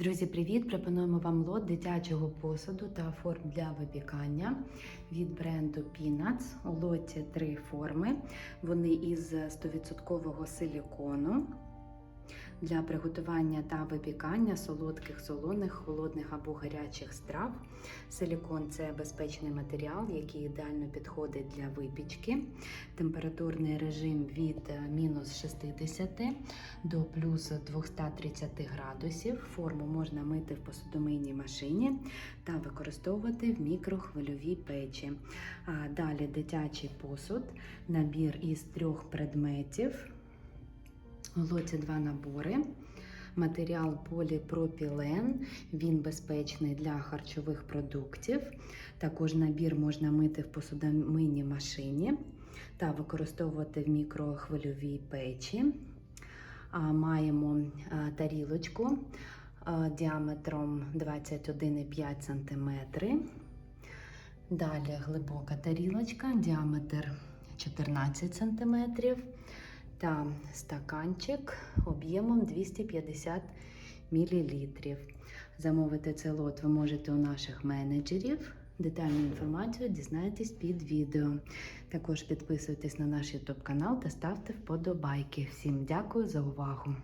Друзі, привіт! Пропонуємо вам лот дитячого посуду та форм для випікання від бренду Peanuts. У лоті три форми. Вони із 100% силікону для приготування та випікання солодких, солоних, холодних або гарячих страв. Силікон це безпечний матеріал, який ідеально підходить для випічки. Температурний режим від е, мінус 60 до плюс 230 градусів. Форму можна мити в посудомийній машині та використовувати в мікрохвильовій печі. Далі дитячий посуд, набір із трьох предметів. У лоті два набори. Матеріал поліпропілен, він безпечний для харчових продуктів. Також набір можна мити в посудомийній машині та використовувати в мікрохвильовій печі. Маємо тарілочку діаметром 21,5 см. Далі глибока тарілочка, діаметр 14 см та стаканчик об'ємом 250 мл. Замовити цей лот ви можете у наших менеджерів. Детальну інформацію дізнаєтесь під відео. Також підписуйтесь на наш YouTube канал та ставте вподобайки. Всім дякую за увагу!